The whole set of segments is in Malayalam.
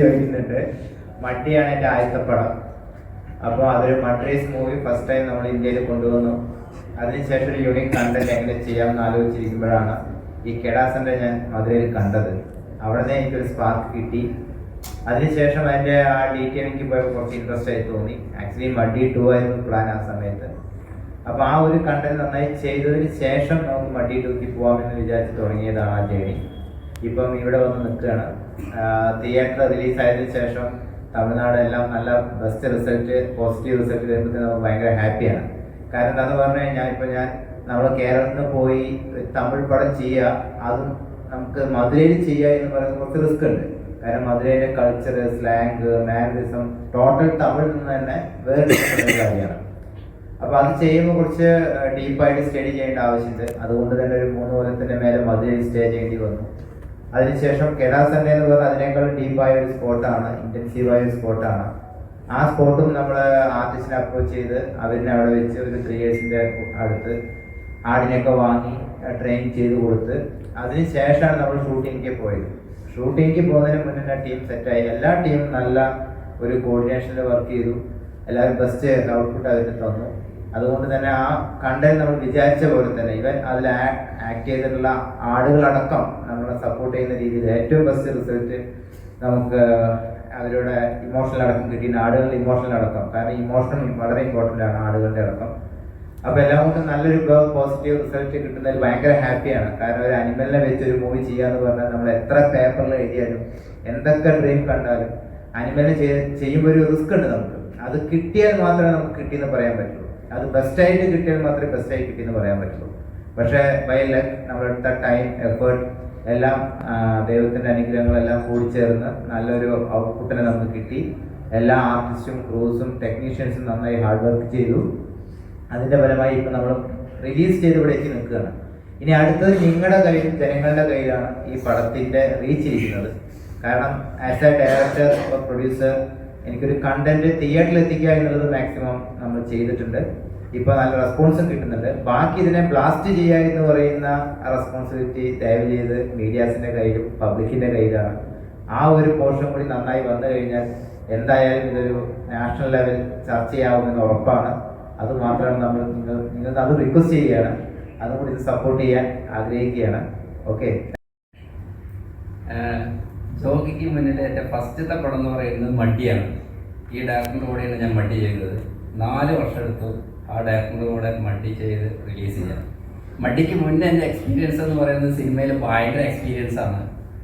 ചോദിക്കുന്നുണ്ട്. മട്ടിയാണ് എന്റെ ആദ്യത്തെ പടം. അപ്പോൾ അതൊരു മട്രീസ് മൂവി ഫസ്റ്റ് ടൈം നമ്മൾ ഇന്ത്യയിൽ കൊണ്ടുവന്നു. അതിനുശേഷം ഒരു യൂണിക് കണ്ടന്റ് എങ്ങനെ ചെയ്യാമെന്ന് ആലോചിച്ചിരിക്കുമ്പോഴാണ് ഈ കെടാസന്റെ ഞാൻ മധുരയിൽ കണ്ടത്. അവിടെ നിന്ന് എനിക്കൊരു സ്പാർക്ക് കിട്ടി. അതിനുശേഷം അതിന്റെ ആ ഡീറ്റെയിലിംഗ് പോയപ്പോൾ കുറച്ച് ഇൻട്രസ്റ്റ് ആയി തോന്നി. ആക്ച്വലി മഡി ടു ആയിരുന്നു പ്ലാൻ ആ സമയത്ത്. അപ്പോൾ ആ ഒരു കണ്ടന്റ് നന്നായി ചെയ്തതിന് ശേഷം നമുക്ക് മഡി ടൂക്ക് പോകാമെന്ന് വിചാരിച്ച് തുടങ്ങിയതാണ് ആ ജേണി ഇപ്പം ഇവിടെ വന്ന് നിൽക്കുകയാണ്. തിയേറ്റർ റിലീസായതിനു ശേഷം തമിഴ്നാട് എല്ലാം നല്ല ബെസ്റ്റ് റിസൾട്ട് പോസിറ്റീവ് റിസൾട്ട് വരുമ്പോഴത്തേക്ക് നമുക്ക് ഭയങ്കര ഹാപ്പിയാണ് കാരണം എന്താന്ന് പറഞ്ഞു കഴിഞ്ഞാൽ ഇപ്പം ഞാൻ നമ്മൾ കേരളത്തിൽ പോയി തമിഴ് പടം ചെയ്യുക അതും നമുക്ക് മധുരയിൽ ചെയ്യുക എന്ന് പറയുന്നത് കുറച്ച് റിസ്ക് ഉണ്ട്. കാരണം മധുരയിലെ കൾച്ചർ സ്ലാങ് മാനറിസം ടോട്ടൽ തമിഴിൽ നിന്ന് തന്നെ വേറെ കാര്യമാണ്. അപ്പൊ അത് ചെയ്യുമ്പോൾ കുറച്ച് ഡീപ്പായിട്ട് സ്റ്റഡി ചെയ്യേണ്ട ആവശ്യമുണ്ട്. അതുകൊണ്ട് തന്നെ ഒരു മൂന്ന് കൊല്ലത്തിന്റെ മേലെ മധുരയിൽ സ്റ്റേ ചെയ്യേണ്ടി വന്നു. അതിനുശേഷം കെടാസന്റെ എന്ന് പറഞ്ഞാൽ അതിനേക്കാൾ ഡീപ്പായ ഒരു സ്പോട്ടാണ് ഇന്റൻസീവായ ഒരു സ്പോട്ടാണ് ആ സ്പോട്ടും നമ്മൾ ആർട്ടിസ്റ്റിനെ അപ്രോച്ച് ചെയ്ത് അവരിനെ അവിടെ വെച്ച് ഒരു ത്രീ ഇയേഴ്സിന്റെ അടുത്ത് ആടിനെയൊക്കെ വാങ്ങി ട്രെയിൻ ചെയ്ത് കൊടുത്ത് അതിന് ശേഷമാണ് നമ്മൾ ഷൂട്ടിങ്ങിലേക്ക് പോയത്. ഷൂട്ടിങ്ങിക്ക് പോകുന്നതിന് മുന്നേ തന്നെ ടീം സെറ്റായി എല്ലാ ടീമും നല്ല ഒരു കോർഡിനേഷനിൽ വർക്ക് ചെയ്തു. എല്ലാവരും ബെസ്റ്റ് ഔട്ട്പുട്ട് അവർക്ക് തന്നു. അതുകൊണ്ട് തന്നെ ആ കണ്ടന്റ് നമ്മൾ വിചാരിച്ച പോലെ തന്നെ ഇവൻ അതിൽ ആക്ട് ചെയ്തിട്ടുള്ള ആടുകളടക്കം നമ്മളെ സപ്പോർട്ട് ചെയ്യുന്ന രീതിയിൽ ഏറ്റവും ബെസ്റ്റ് റിസൾട്ട് നമുക്ക് അവരുടെ ഇമോഷണൽ അടക്കം കിട്ടി ആടുകളുടെ ഇമോഷണൽ അടക്കം. കാരണം ഇമോഷണൽ വളരെ ഇമ്പോർട്ടന്റ് ആണ് ആടുകളുടെ അടക്കം. അപ്പോൾ എല്ലാവർക്കും നല്ലൊരു പോസിറ്റീവ് റിസൾട്ട് കിട്ടുന്നതിൽ ഭയങ്കര ഹാപ്പിയാണ് കാരണം ഒരു അനിമലിനെ വെച്ച് ഒരു മൂവി ചെയ്യാന്ന് പറഞ്ഞാൽ നമ്മൾ എത്ര പേപ്പറിൽ എഴുതിയാലും എന്തൊക്കെ ഡ്രീം കണ്ടാലും അനിമലിനെ ചെയ്യുമ്പോൾ ഒരു റിസ്ക് ഉണ്ട് നമുക്ക്. അത് കിട്ടിയാൽ മാത്രമേ നമുക്ക് കിട്ടിയെന്ന് പറയാൻ പറ്റുള്ളൂ. അത് ബെസ്റ്റായിട്ട് കിട്ടിയാൽ മാത്രമേ ബെസ്റ്റ് ആയി കിട്ടിയെന്ന് പറയാൻ പറ്റുള്ളൂ. പക്ഷേ ബൈ ലക്ക് നമ്മളെടുത്ത ടൈം എഫേർട്ട് എല്ലാം ദൈവത്തിന്റെ അനുഗ്രഹങ്ങളെല്ലാം കൂടിച്ചേർന്ന് നല്ലൊരു ഔട്ട്പുട്ടിനെ നമുക്ക് കിട്ടി. എല്ലാ ആർട്ടിസ്റ്റും ക്രൂസും ടെക്നീഷ്യൻസും നന്നായി ഹാർഡ് വർക്ക് ചെയ്തു. അതിന്റെ ഫലമായി ഇപ്പൊ നമ്മൾ റിലീസ് ചെയ്ത് ഇവിടെ എത്തി നിൽക്കുകയാണ്. ഇനി അടുത്തത് നിങ്ങളുടെ കയ്യിൽ ജനങ്ങളുടെ കയ്യിലാണ് ഈ പടത്തിന്റെ റീച്ച് ഇരിക്കുന്നത്. കാരണം ആസ് എ ഡയറക്ടർ പ്രൊഡ്യൂസർ എനിക്കൊരു കണ്ടന്റ് തിയേറ്ററിൽ എത്തിക്കുക എന്നുള്ളത് മാക്സിമം നമ്മൾ ചെയ്തിട്ടുണ്ട്. ഇപ്പൊ നല്ല റെസ്പോൺസും കിട്ടുന്നുണ്ട്. ബാക്കി ഇതിനെ ബ്ലാസ്റ്റ് ചെയ്യുക എന്ന് പറയുന്ന റെസ്പോൺസിബിലിറ്റി ദയവ് ചെയ്ത് മീഡിയാസിന്റെ കയ്യിലും പബ്ലിക്കിന്റെ കയ്യിലാണ്. ആ ഒരു പോർഷൻ കൂടി നന്നായി വന്നു കഴിഞ്ഞാൽ എന്തായാലും ഇതൊരു നാഷണൽ ലെവൽ ചർച്ചയാവുമെന്ന് ഉറപ്പാണ്. അത് മാത്രമാണ് നമ്മൾ നിങ്ങൾ നിങ്ങൾ അത് റിക്വസ്റ്റ് ചെയ്യുകയാണ്. അതുകൂടി ഇത് സപ്പോർട്ട് ചെയ്യാൻ ആഗ്രഹിക്കുകയാണ്. ഓക്കെ ജോഗിക്ക് മുന്നിൽ എന്റെ ഫസ്റ്റത്തെ പടം എന്ന് പറയുന്നത് മഡിയാണ് ഈ ഡയറക്ടറിന്റെ കൂടെയാണ് ഞാൻ മടി ചെയ്തത്. നാല് വർഷം എടുത്തു. ആ ഡയറക്ടറിന്റെ കൂടെ മഡി ചെയ്ത് റിലീസ് ചെയ്യാം. മഡിക്ക് മുന്നേ എന്റെ എക്സ്പീരിയൻസ് എന്ന് പറയുന്നത് സിനിമയിൽ ഭയങ്കര എക്സ്പീരിയൻസ് ആണ്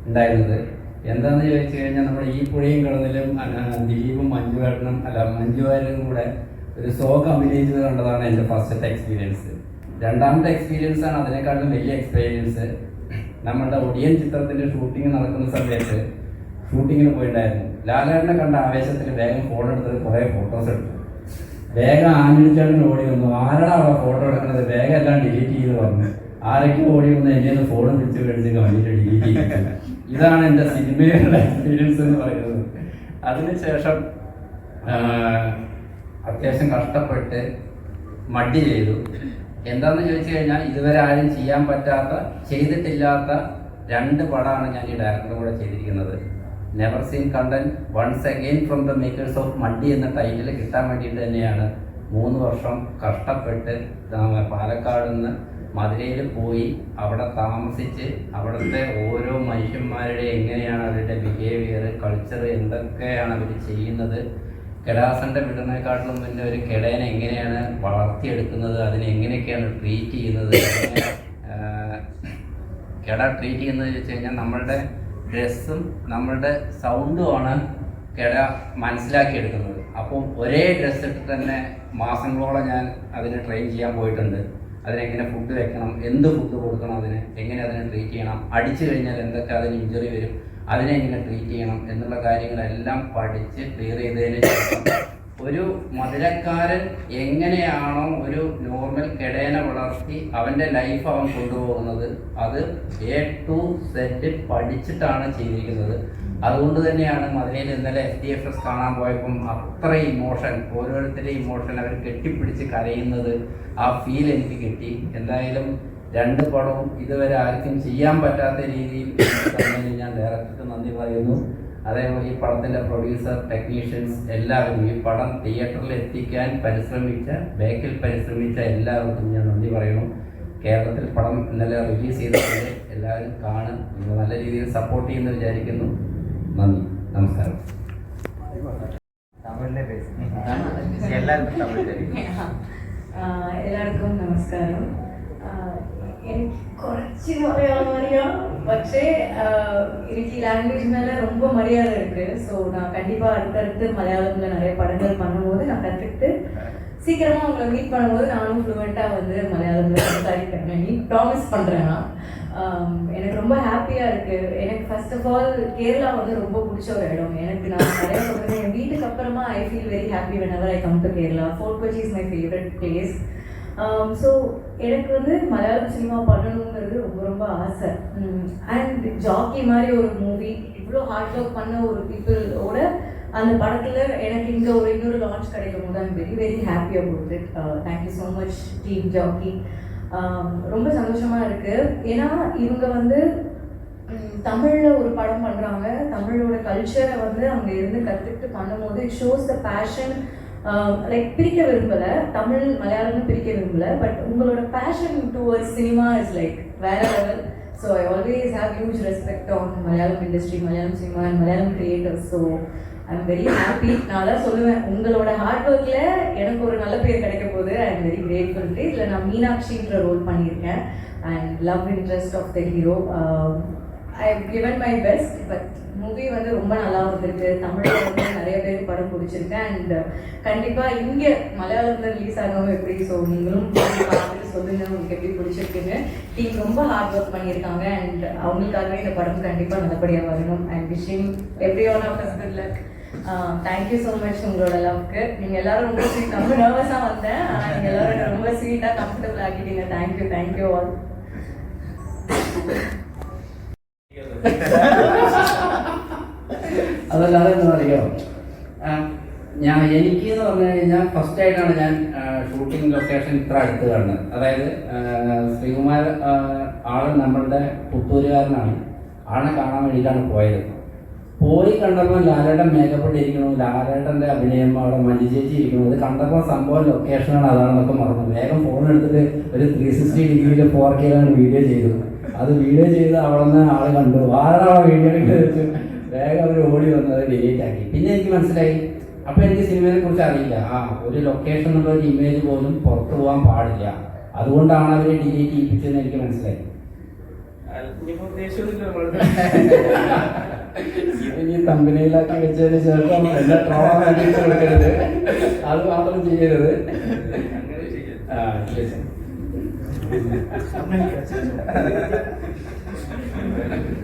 ഉണ്ടായിരുന്നത്. എന്താണെന്ന് ചോദിച്ചു കഴിഞ്ഞാൽ നമ്മുടെ ഈ പുഴയും കടന്നിലും ദിലീപും മഞ്ജുവേട്ടനും അല്ല മഞ്ജുവാരനും കൂടെ ഒരു സോങ് അഭിനയിച്ചത് കണ്ടതാണ് എന്റെ ഫസ്റ്റത്തെ എക്സ്പീരിയൻസ് രണ്ടാമത്തെ എക്സ്പീരിയൻസ് ആണ് അതിനേക്കാളും വലിയ എക്സ്പീരിയൻസ് നമ്മളുടെ ഒടിയൻ ചിത്രത്തിന്റെ ഷൂട്ടിംഗ് നടക്കുന്ന സമയത്ത് ഷൂട്ടിങ്ങിന് പോയിട്ടുണ്ടായിരുന്നു ലാലേട്ടനെ കണ്ട ആവേശത്തിൽ വേഗം ഫോൺ എടുത്തത് കുറേ ഫോട്ടോസ് എടുത്തു. വേഗം ആഞ്ഞടിച്ചാടിന് ഓടി വന്നു. ആരാണ് അവിടെ ഫോട്ടോ എടുക്കുന്നത്? വേഗം എല്ലാം ഡിലീറ്റ് ചെയ്ത് പറഞ്ഞു. ആരൊക്കെ ഓടി വന്ന്? എന്റെ ഒന്ന് ഫോണും തിരിച്ചു കഴിഞ്ഞിട്ട് ഡിലീറ്റ് ചെയ്തു ഇതാണ് എന്റെ സിനിമയുടെ എക്സ്പീരിയൻസ് എന്ന് പറയുന്നത്. അതിനുശേഷം അത്യാവശ്യം കഷ്ടപ്പെട്ട് മടി ചെയ്തു. എന്താന്ന് ചോദിച്ചു കഴിഞ്ഞാൽ ഇതുവരെ ആരും ചെയ്യാൻ പറ്റാത്ത ചെയ്തിട്ടില്ലാത്ത രണ്ട് പടമാണ് ഞാൻ ഈ ഡയറക്ടറുടെ കൂടെ ചെയ്തിരിക്കുന്നത്. Never seen content once again from the makers of Muddy എന്ന ടൈറ്റിൽ കിട്ടാൻ വേണ്ടിയിട്ട് തന്നെയാണ്. മൂന്ന് വർഷം കഷ്ടപ്പെട്ട് പാലക്കാട് നിന്ന് മധുരയിൽ പോയി അവിടെ താമസിച്ച് അവിടുത്തെ ഓരോ മനുഷ്യന്മാരുടെ എങ്ങനെയാണ് അവരുടെ ബിഹേവിയർ കൾച്ചർ എന്തൊക്കെയാണ് അവർ ചെയ്യുന്നത് കെടാസന്റെ വിടുന്നതിനെക്കാട്ടിലും മുന്നേ ഒരു കെടേനെ എങ്ങനെയാണ് വളർത്തിയെടുക്കുന്നത് അതിനെ എങ്ങനെയൊക്കെയാണ് ട്രീറ്റ് ചെയ്യുന്നത് കെട ട്രീറ്റ് ചെയ്യുന്നത് വെച്ച് കഴിഞ്ഞാൽ നമ്മളുടെ ഡ്രസ്സും നമ്മളുടെ സൗണ്ടുമാണ് കിട മനസ്സിലാക്കിയെടുക്കുന്നത്. അപ്പം ഒരേ ഡ്രസ്സ് ഇട്ട് തന്നെ മാസങ്ങളോളം ഞാൻ അതിനെ ട്രെയിൻ ചെയ്യാൻ പോയിട്ടുണ്ട്. അതിനെങ്ങനെ ഫുഡ് വെക്കണം എന്ത് ഫുഡ് കൊടുക്കണം അതിന് എങ്ങനെ അതിനെ ട്രീറ്റ് ചെയ്യണം അടിച്ചു കഴിഞ്ഞാൽ എന്തൊക്കെ അതിന് ഇഞ്ചുറി വരും അതിനെ എങ്ങനെ ട്രീറ്റ് ചെയ്യണം എന്നുള്ള കാര്യങ്ങളെല്ലാം പഠിച്ച് ക്ലിയർ ചെയ്തതിന് ശേഷം ഒരു മധുരക്കാരൻ എങ്ങനെയാണോ ഒരു നോർമൽ കെടേനെ വളർത്തി അവന്റെ ലൈഫ് അവൻ കൊണ്ടുപോകുന്നത് അത് എ ടു സെറ്റ് പഠിച്ചിട്ടാണ് ചെയ്തിരിക്കുന്നത്. അതുകൊണ്ട് തന്നെയാണ് മധുരയിൽ ഇന്നലെ എസ് ഡി എഫ് എസ് കാണാൻ പോയപ്പം അത്ര ഇമോഷൻ ഓരോരുത്തരുടെ ഇമോഷൻ അവർ കെട്ടിപ്പിടിച്ച് കരയുന്നത് ആ ഫീൽ എനിക്ക് കിട്ടി. എന്തായാലും രണ്ട് പടവും ഇതുവരെ ആർക്കും ചെയ്യാൻ പറ്റാത്ത രീതിയിൽ ഞാൻ ഡയറക്ടർക്ക് നന്ദി പറയുന്നു. അതേപോലെ ഈ പടത്തിന്റെ പ്രൊഡ്യൂസർ ടെക്നീഷ്യൻസ് എല്ലാവരും ഈ പടം തിയേറ്ററിൽ എത്തിക്കാൻ പരിശ്രമിച്ച ബേക്കിൽ പരിശ്രമിച്ച എല്ലാവർക്കും ഞാൻ നന്ദി പറയുന്നു. കേരളത്തിൽ പടം ഇന്നലെ റിലീസ് ചെയ്തതിൽ എല്ലാവരും കാണും. നല്ല രീതിയിൽ സപ്പോർട്ട് ചെയ്യുമെന്ന് വിചാരിക്കുന്നു. നന്ദി. നമസ്കാരം. എല്ലാവർക്കും നമസ്കാരം. എനിക്ക് കുറച്ച് പറയാൻ അറിയാം. പക്ഷേ எனக்கு லாங்குவேஜ் மேலே ரொம்ப மரியாதை இருக்குது ஸோ நான் கண்டிப்பாக அடுத்தடுத்து மலையாளத்தில் நிறைய படங்கள் பண்ணும்போது நான் கற்றுக்கிட்டு சீக்கிரமாக உங்களை மீட் பண்ணும்போது நானும் ஃப்ளூவெண்ட்டாக வந்து மலையாளத்தில் சம்சாரிக்கிறேன் நீ ப்ராமிஸ் பண்ணுறேன் நான். Um, எனக்கு ரொம்ப ஹாப்பியாக இருக்குது எனக்கு ஃபர்ஸ்ட் ஆஃப் ஆல் கேரளா வந்து ரொம்ப பிடிச்ச ஒரு இடம். எனக்கு நான் நிறைய சொல்கிறேன் என் வீட்டுக்கு அப்புறமா I feel very happy whenever I come to Kerala Fort Kochi is my favourite place so எனக்கு வந்து மலையாளம் சினிமா பண்ணணும் ரொம்ப ரொம்ப ஆசை அண்ட் ஜாக்கி மாதிரி ஒரு மூவி இவ்வளோ ஹார்ட் ஒர்க் பண்ண ஒரு பீப்புளோட அந்த படத்தில் எனக்கு இங்கே ஒரு இன்னொரு லான்ச் கிடைக்கும் போது I'm very very happy about it thank you so much team Jackie ரொம்ப சந்தோஷமா இருக்கு. ஏன்னா இவங்க வந்து தமிழ்ல ஒரு படம் பண்றாங்க. தமிழோட கல்ச்சரை வந்து அவங்க இருந்து கத்துக்கிட்டு பண்ணும்போது it shows the passion like பிரிக்க விரும்பல. தமிழ் மலையாளம்னு பிரிக்க விரும்பல. பட் உங்களோட passion towards cinema is like வேற level so I always have huge respect on Malayalam industry Malayalam cinema and Malayalam creators so I am very happy நான் தான் சொல்லுவேன் உங்களோட ஹார்ட் ஒர்க்கில் எனக்கு ஒரு நல்ல பேர் கிடைக்க போகுது. ஐ எம் வெரி கிரேட்ஃபுல் இதில் நான் மீனாட்சின்ற ரோல் பண்ணியிருக்கேன். And love interest of the hero I given my best but movie வந்து ரொம்ப நல்லா வந்திருக்கு. தமிழில் வந்து நிறைய பேர் படம் பிடிச்சிருக்கு. அண்ட் கண்டிப்பாக இங்கே மலையாளத்தில் ரிலீஸ் ஆகவும் எப்படி? ஸோ நீங்களும் போய் பார்த்துட்டு சொல்லுங்க உங்களுக்கு எப்படி பிடிச்சிருக்குன்னு டீம் ரொம்ப ஹார்ட் ஒர்க் பண்ணியிருக்காங்க அண்ட் அவங்களுக்காகவே இந்த படம் கண்டிப்பாக நல்லபடியாக வரணும் and wishing every one of us good luck thank you so much உங்களோட லவ்க்கு நீங்கள் எல்லாரும் ரொம்ப ஸ்வீட் ரொம்ப நர்வஸாக வந்தேன் ஆனால் நீங்கள் எல்லாரும் என்னை ரொம்ப ஸ்வீட்டாக கம்ஃபர்டபுள் ஆக்கிட்டீங்க தேங்க்யூ தேங்க்யூ ஆல் അതല്ലാതെ എന്താ പറയുക ഞാൻ എനിക്ക് എന്ന് പറഞ്ഞു കഴിഞ്ഞാൽ ഫസ്റ്റ് ആയിട്ടാണ് ഞാൻ ഷൂട്ടിംഗ് ലൊക്കേഷൻ ഇത്ര അടുത്ത് കാണുന്നത് അതായത് ശ്രീകുമാർ ആൾ നമ്മളുടെ പുത്തൂരുകാരനാണ്. ആളെ കാണാൻ വേണ്ടിയിട്ടാണ് പോയത്. പോയി കണ്ടപ്പോൾ ലാലേട്ടൻ മേക്കപ്പ് ഇരിക്കണു ലാലേട്ടന്റെ അഭിനയം അവിടെ മഞ്ജു ചേച്ചി ഇരിക്കണു ഇത് കണ്ടപ്പോൾ സംഭവം ലൊക്കേഷനാണ് അതാണെന്നൊക്കെ മറന്നു. വേഗം ഫോൺ എടുത്തിട്ട് ഒരു ത്രീ സിക്സ്റ്റി ഡിഗ്രിയിൽ ഫോർ കെയിലാണ് വീഡിയോ ചെയ്തത്. അത് വീഡിയോ ചെയ്ത് അവിടെ നിന്ന് ആൾ കണ്ടു. ആരാണ് വീഡിയോ വെച്ചു വേഗം അവർ ഓടി വന്നത് ഡിലീറ്റ് ആക്കി. പിന്നെ എനിക്ക് മനസ്സിലായി അപ്പൊ എനിക്ക് സിനിമയെ കുറിച്ച് അറിയില്ല. ആ ഒരു ലൊക്കേഷൻ എന്നുള്ള ഒരു ഇമേജ് പോലും പുറത്തു പോകാൻ പാടില്ല. അതുകൊണ്ടാണ് അവരെ ഡിലീറ്റ് ചെയ്യിപ്പിച്ചതെന്ന് എനിക്ക് മനസ്സിലായി. ഇനി തമ്പനയിലാക്കി വെച്ചതിന് ശേഷം എല്ലാ ട്രോളാൻ വേണ്ടിയിട്ട് കൊടുക്കരുത് അത് മാത്രം ചെയ്യരുത്. ആ ശരി